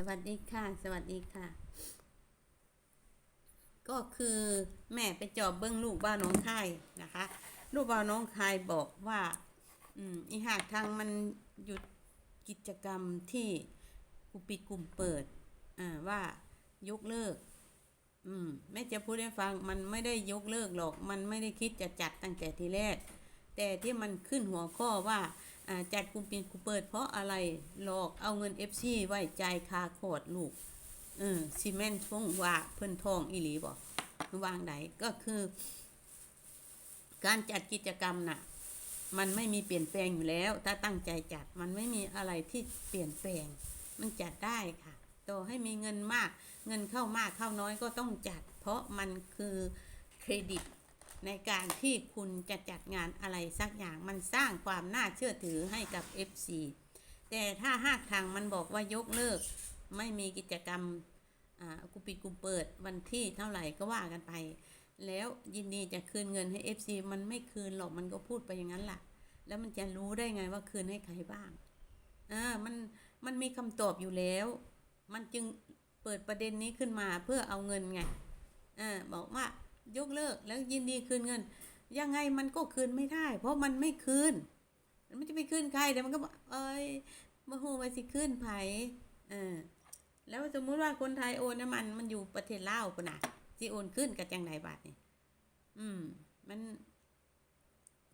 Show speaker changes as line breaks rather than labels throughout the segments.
สวัสดีค่ะ สวัสดีค่ะ ก็คือแม่ไปจอบเบิ้งลูกบ้าน้องคายนะคะ ลูกบ้าน้องคายบอกว่า อืมอีหากทางมันหยุดกิจกรรมที่กูปิดกลุ่มเปิด อ่าว่ายกเลิก อืมแม่จะพูดให้ฟังมันไม่ได้ยกเลิกหรอก มันไม่ได้คิดจะจัดตั้งแต่ทีแรก แต่ที่มันขึ้นหัวข้อว่า จัดกลุ่มปิดกลุ่มเปิด เพราะอะไรหลอกเอาเงิน FC ไว้จ่ายคาโคดลูกเออซีเมนต์ฟงว่าเพิ่นทองอีหลีบอกวางไหนก็คือ การจัดกิจกรรมน่ะ มันไม่มีเปลี่ยนแปลงอยู่แล้ว ถ้าตั้งใจจัดมันไม่มีอะไรที่เปลี่ยนแปลง มันจัดได้ค่ะต่อให้มีเงินมาก เงินเข้ามากเข้าน้อยก็ต้องจัด เพราะมันคือเครดิต ในการที่คุณจะจัดงานอะไรสักอย่างมันสร้างความน่าเชื่อถือให้กับ FC แต่ถ้าหากทางมันบอกว่ายกเลิก ไม่มีกิจกรรมอ่ากูปิดกูเปิดวันที่เท่าไหร่ก็ว่ากันไป แล้วยินดีจะคืนเงินให้ FC มันไม่คืนหรอกมันก็พูดไปอย่างนั้นล่ะ แล้วมันจะรู้ได้ไงว่าคืนให้ใครบ้างอ่ามันมันมีคำตอบอยู่แล้ว มันจึงเปิดประเด็นนี้ขึ้นมาเพื่อเอาเงินไงอ่าบอกว่า ยกเลิกแล้วยินดีคืนเงิน ยังไงมันก็คืนไม่ได้ เพราะมันไม่คืน มันจะไปคืนใครเดี๋ยวมันก็บอกเอ้ยมาหูไปสิคืนไผเออแล้วสมมุติว่าคนไทยโอนน้ำมันมันอยู่ประเทศลาวปุ่นน่ะสิโอนขึ้นกับจังไดบาทนี่อืม มัน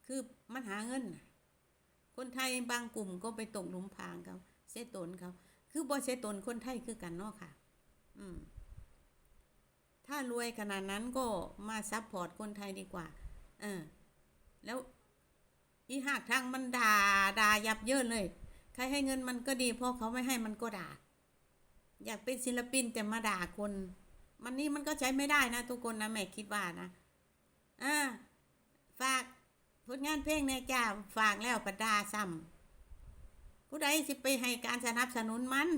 คือมันหาเงิน คนไทยบางกลุ่มก็ไปตกหลุมพรางเขาเสยตนเขา คือบ่เสยตนคนไทยคือกันเนาะค่ะ อืม ถ้ารวยขนาดนั้นก็มาซัพพอร์ตคนไทยดีกว่า เออ แล้วอีหากทางมันด่าด่ายับเยินเลย ใครให้เงินมันก็ดี เพราะเขาไม่ให้มันก็ด่า อยากเป็นศิลปินแต่มาด่าคน มันนี่มันก็ใช้ไม่ได้นะทุกคนนะแม่คิดว่านะอ่าฝากผลงานเพลงในจ้าฝากแล้วประดาซ้ำผู้ใดสิไปให้การสนับสนุนมัน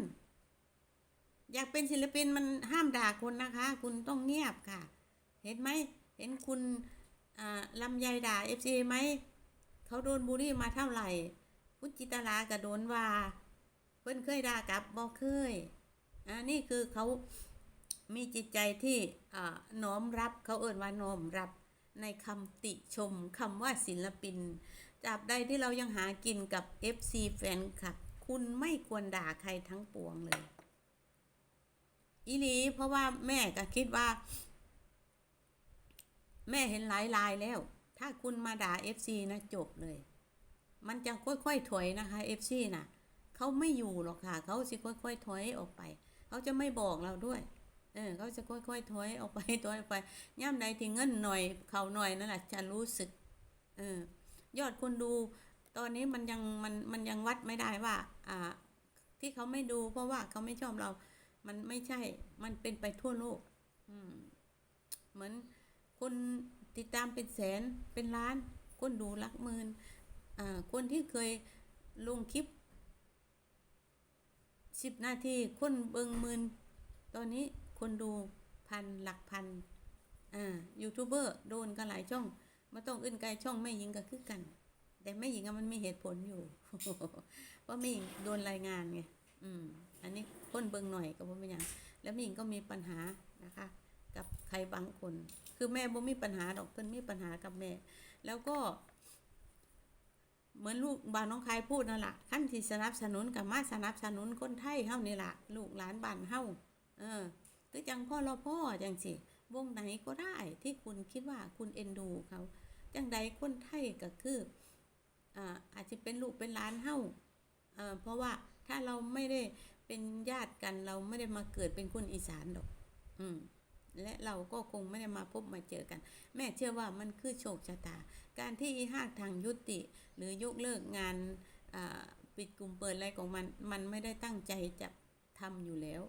อยากเป็นศิลปินมันห้ามด่าคนนะคะ คุณต้องเงียบค่ะ เห็นไหมเห็นคุณลำไยด่าเอฟซีไหมเขาโดนบูลลี่มาเท่าไหร่พุจิตรากระโดนว่า เพิ่นเคยด่ากับบ่เคยอ่านี่คือเขามีจิตใจที่น้อมรับเขาเอ่นว่าน้อมรับในคำติชมคำว่าศิลปินตราบใดที่เรายังหากินกับ FC แฟนคลับ คุณไม่ควรด่าใครทั้งปวงเลย อีหลี เพราะว่าแม่ก็คิดว่า แม่เห็นหลายลายแล้ว ถ้าคุณมาด่า FC นะจบเลย มันจะค่อยๆถอยนะคะ FC น่ะเขาไม่อยู่หรอกค่ะ เขาสิค่อยๆถอยออกไป เขาจะไม่บอกเราด้วย เออเขาจะค่อยๆถอยออกไปถอยออกไปย่ำใดที่เงินหน่อยเขาหน่อยนั่นแหละจะรู้สึก เออยอดคนดูตอนนี้มันยังมันมันยังวัดไม่ได้ว่า อ่า ที่เขาไม่ดูเพราะว่าเขาไม่ชอบเรา มันไม่ใช่ มันเป็นไปทั่วโลก อืม เหมือนคนติดตามเป็นแสนเป็นล้าน คนดูหลักหมื่นอ่าคนที่เคยลงคลิปสิบนาที คนเบิงหมื่นตอนนี้คนดูพันหลักพันอ่ายูทูบเบอร์โดนกันหลายช่องมาต้องอื่นไกลช่องไม่หญิงก็คือกัน แต่ไม่หญิงมันมีเหตุผลอยู่เพราะไม่หญิงโดนรายงานไงอืม อันนี้คนเบิงหน่อยก็บ่เป็นหยังแล้วมิงก็มีปัญหานะคะ กับใครบางคน คือแม่บ่มีปัญหาดอกเพิ่นมีปัญหากับแม่ แล้วก็ เหมือนลูกบ้านน้องคายพูดนั่นแหละขั้นที่สนับสนุนกับมาสนับสนุนคนไทยเฮานี่แหละลูกหลานบ้านเฮาเออคือจังพ่อเรอพ่อจังสิวงไหนก็ได้ที่คุณคิดว่าคุณเอ็นดูเขาจังใดคนไทยก็คืออ่าอาจจะเป็นลูกเป็นหลานเฮาเออเพราะว่าถ้าเราไม่ได้ เป็นญาติกันเราไม่ได้มาเกิดเป็นคนอีสานดอกอืมและเราก็คงไม่ได้มาพบมาเจอกัน แม่เชื่อว่ามันคือโชคชะตา การที่อีห้าทางยุติ หรือยกเลิกงานอ่าปิดกลุ่มเปิดอะไรของมัน มันไม่ได้ตั้งใจจะทำอยู่แล้ว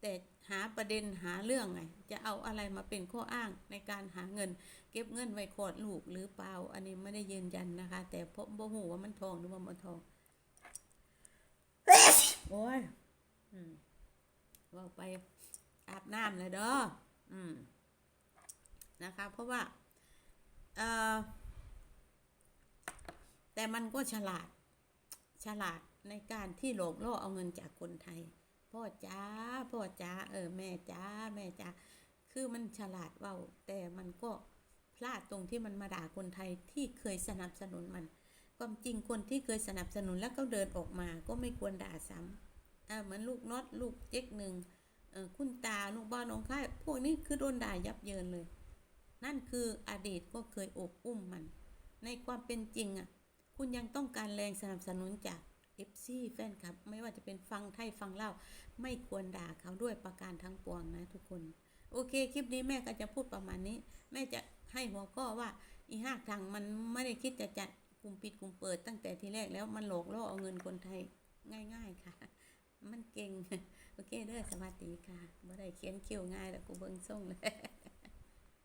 แต่หาประเด็นหาเรื่องไง จะเอาอะไรมาเป็นข้ออ้างในการหาเงิน เก็บเงินไว้คลอดลูกหรือเปล่า อันนี้ไม่ได้ยืนยันนะคะ แต่พบบ่หูว่ามันทองหรือว่ามันทองโอ้ย อืมว่าไปอาบน้ำเลยเด้ออืมนะคะ เพราะว่าเอ่อแต่มันก็ฉลาด ฉลาดในการที่หลอกล่อเอาเงินจากคนไทย พ่อจ้าพ่อจ้าเออแม่จ้าแม่จ้าคือมันฉลาดว้าแต่มันก็พลาดตรงที่มันมาด่าคนไทยที่เคยสนับสนุนมัน ความจริงคนที่เคยสนับสนุนแล้วก็เดินออกมา ก็ไม่ควรด่าซ้ำอ่า เหมือนลูกน็อตลูกเจ๊กหนึ่งคุณตาลูกบ้านน้องค่ายพวกนี้คือโดนด่ายับเยินเลย นั่นคืออดีตก็เคยอบอุ้มมัน ในความเป็นจริงอะ คุณยังต้องการแรงสนับสนุนจากเอฟซีแฟนคลับ ไม่ว่าจะเป็นฟังไทยฟังเล่า ไม่ควรด่าเขาด้วยประการทั้งปวงนะทุกคน โอเค คลิปนี้แม่ก็จะพูดประมาณนี้ แม่จะให้หัวข้อว่าอีห้าทางมันไม่ได้คิดจะจัดกลุ่มปิดกลุ่มเปิดตั้งแต่ทีแรกแล้วมันหลอกล่อเอาเงินคนไทยง่าย ๆ ค่ะ มันเก่ง โอเคเด้อสวัสดีค่ะบ่ได้เขียนคิวง่ายแล้วกูเบิ่งส่งเลย